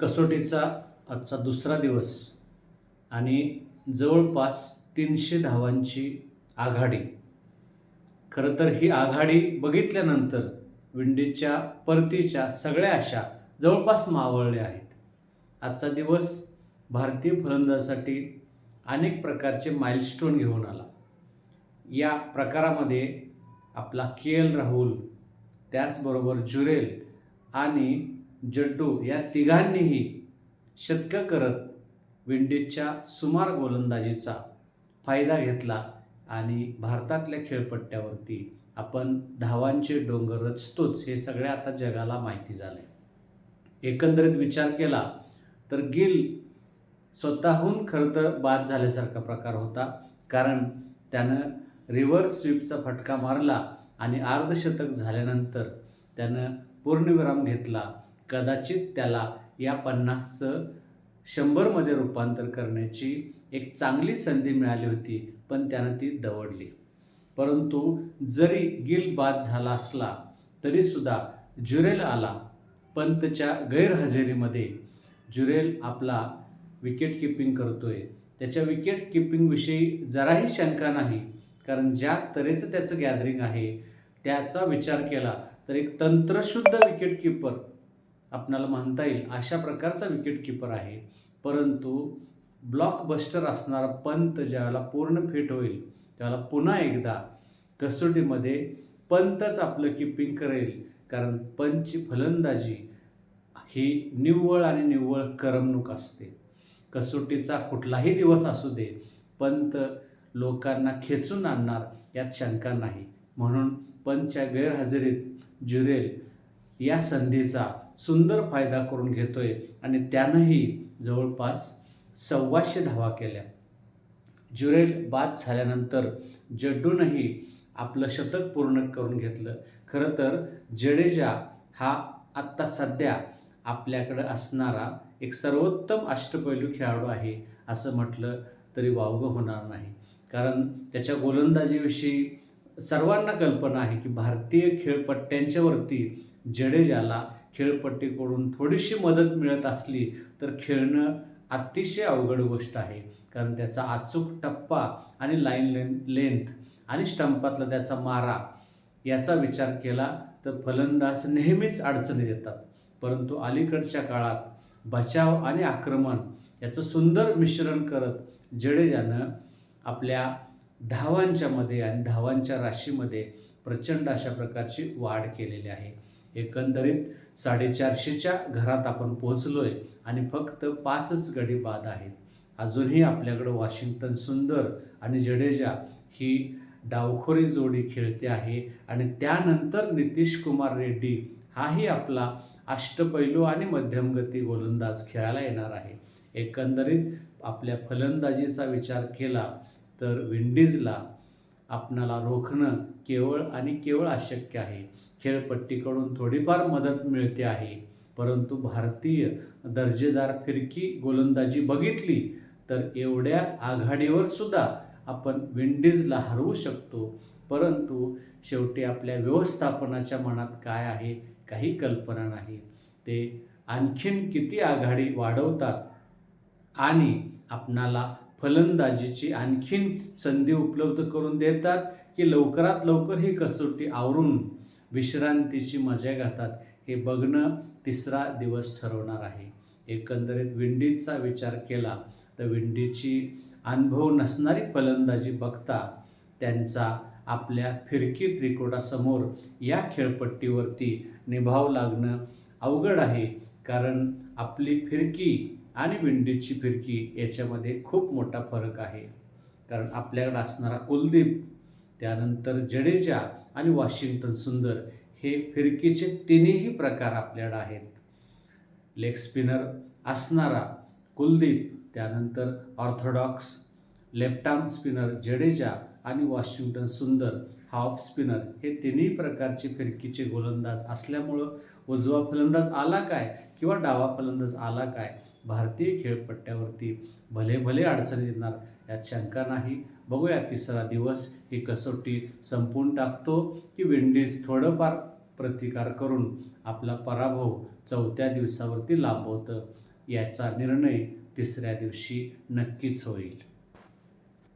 कसोटीचा आजचा दुसरा दिवस आणि जवळपास तीनशे धावांची आघाडी. खरं तर ही आघाडी बघितल्यानंतर विंडीजच्या परतीच्या सगळ्या आशा जवळपास मावळल्या आहेत. आजचा दिवस भारतीय फलंदाजासाठी अनेक प्रकारचे माइलस्टोन घेऊन आला. या प्रकारामध्ये आपला के एल राहुल त्याचबरोबर जुरेल आणि जड्डू या तिघांनीही शतकं करत विंडीजच्या सुमार गोलंदाजीचा फायदा घेतला आणि भारतातल्या खेळपट्ट्यावरती आपण धावांचे डोंगर रचतोच हे सगळ्या आता जगाला माहिती झालं आहे एकंदरीत विचार केला तर गिल स्वतःहून खरं तर बाद झाल्यासारखा प्रकार होता कारण त्यानं रिव्हर्स स्वीपचा फटका मारला आणि अर्धशतक झाल्यानंतर त्यानं पूर्णविराम घेतला कदाचित त्याला या पन्नासचं शंभरमध्ये रूपांतर करण्याची एक चांगली संधी मिळाली होती पण त्यानं ती दवडली. परंतु जरी गिल बाद झाला असला तरीसुद्धा जुरेल आला पंतच्या गैरहजेरीमध्ये जुरेल आपला विकेट किपिंग करतोय. त्याच्या विकेट किपिंगविषयी जराही शंका नाही कारण ज्या तऱ्हेचं त्याचं गॅदरिंग आहे त्याचा विचार केला तर एक तंत्रशुद्ध विकेट किपर आपणाला म्हणता येईल अशा प्रकारचा विकेट किपर आहे. परंतु ब्लॉकबस्टर असणारा पंत ज्यावेळेला पूर्ण फिट होईल त्यावेळेला पुन्हा एकदा कसोटीमध्ये पंतच आपलं किपिंग करेल. कारण पंतची फलंदाजी ही निव्वळ आणि निव्वळ करमणूक असते. कसोटीचा कुठलाही दिवस असू दे पंत लोकांना खेचून आणणार यात शंका नाही. म्हणून पंतच्या गैरहजेरीत जुरेल या संधीचा सुंदर फायदा करून घेतोय. आणि त्यानंही जवळपास सव्वाशे धावा केल्या. जुरेल बाद झाल्यानंतर जड्डूनही आपलं शतक पूर्ण करून घेतलं. खरं तर जडेजा हा आत्ता सध्या आपल्याकडं असणारा एक सर्वोत्तम अष्टपैलू खेळाडू आहे असं म्हटलं तरी वावगं होणार नाही. कारण त्याच्या गोलंदाजीविषयी सर्वांना कल्पना आहे की भारतीय खेळपट्ट्यांच्यावरती जडेजाला खेळपट्टीकडून थोडीशी मदत मिळत असली तर खेळणं अतिशय अवघड गोष्ट आहे. कारण त्याचा अचूक टप्पा आणि लाईन लेन लेंथ आणि स्टंपातला त्याचा मारा याचा विचार केला तर फलंदाज नेहमीच अडचणी देतात परंतु अलीकडच्या काळात बचाव आणि आक्रमण याचं सुंदर मिश्रण करत जडेजानं आपल्या धावांच्यामध्ये आणि धावांच्या राशीमध्ये प्रचंड अशा प्रकारची वाढ केलेली आहे. एकंदरीत साडेचारशेच्या घरात आपण पोहोचलोय आणि फक्त पाचच गडी बाद आहेत. अजूनही आपल्याकडं वॉशिंग्टन सुंदर आणि जडेजा ही डावखोरी जोडी खेळते आहे आणि त्यानंतर नितीश कुमार रेड्डी हाही आपला अष्टपैलू आणि मध्यमगती गोलंदाज खेळायला येणार आहे. एकंदरीत आपल्या फलंदाजीचा विचार केला तर विंडीजला आपणाला रोखणं केवळ आणि केवळ अशक्य आहे. खेळपट्टीकडून थोडीफार मदत मिळते आहे. परंतु भारतीय दर्जेदार फिरकी गोलंदाजी बघितली तर एवढ्या आघाडीवर सुद्धा आपण विंडीजला हरवू शकतो. परंतु शेवटी आपल्या व्यवस्थापनाच्या मनात काय आहे काही कल्पना नाही. ते आणखीन किती आघाडी वाढवतात आणि आपणाला फलंदाजीची आणखीन संधी उपलब्ध करून देतात की लवकरात लवकर ही कसोटी आवरून विश्रांतीची मजा घेतात हे बघणं तिसरा दिवस ठरवणार आहे. एकंदरीत विंडीजचा विचार केला तर विंडीजची अनुभव नसणारी फलंदाजी बघता त्यांचा आपल्या फिरकी त्रिकोटासमोर या खेळपट्टीवरती निभाव लागणं अवघड आहे. कारण आपली फिरकी आणि विंडीजची फिरकी याच्यामध्ये खूप मोठा फरक आहे. कारण आपल्याकडे असणारा कुलदीप त्यानंतर जडेजा आणि वॉशिंग्टन सुंदर हे फिरकीचे तिन्ही प्रकार आपल्याकडे आहेत. लेग स्पिनर असणारा कुलदीप त्यानंतर orthodox left arm spinner Jadeja आणि वॉशिंग्टन सुंदर हाफ स्पिनर हे तिन्ही प्रकारचे फिरकीचे गोलंदाज असल्यामुळं उजवा फलंदाज आला काय किंवा डावा फलंदाज आला काय भारतीय खेळपट्ट्यावरती भले भले अडचणी येणार यात शंका नाही. बघूया तिसरा दिवस ही कसोटी संपवून टाकतो की विंडीज थोडंफार प्रतिकार करून आपला पराभव चौथ्या दिवसावरती लांबवतं याचा निर्णय तिसऱ्या दिवशी नक्कीच होईल.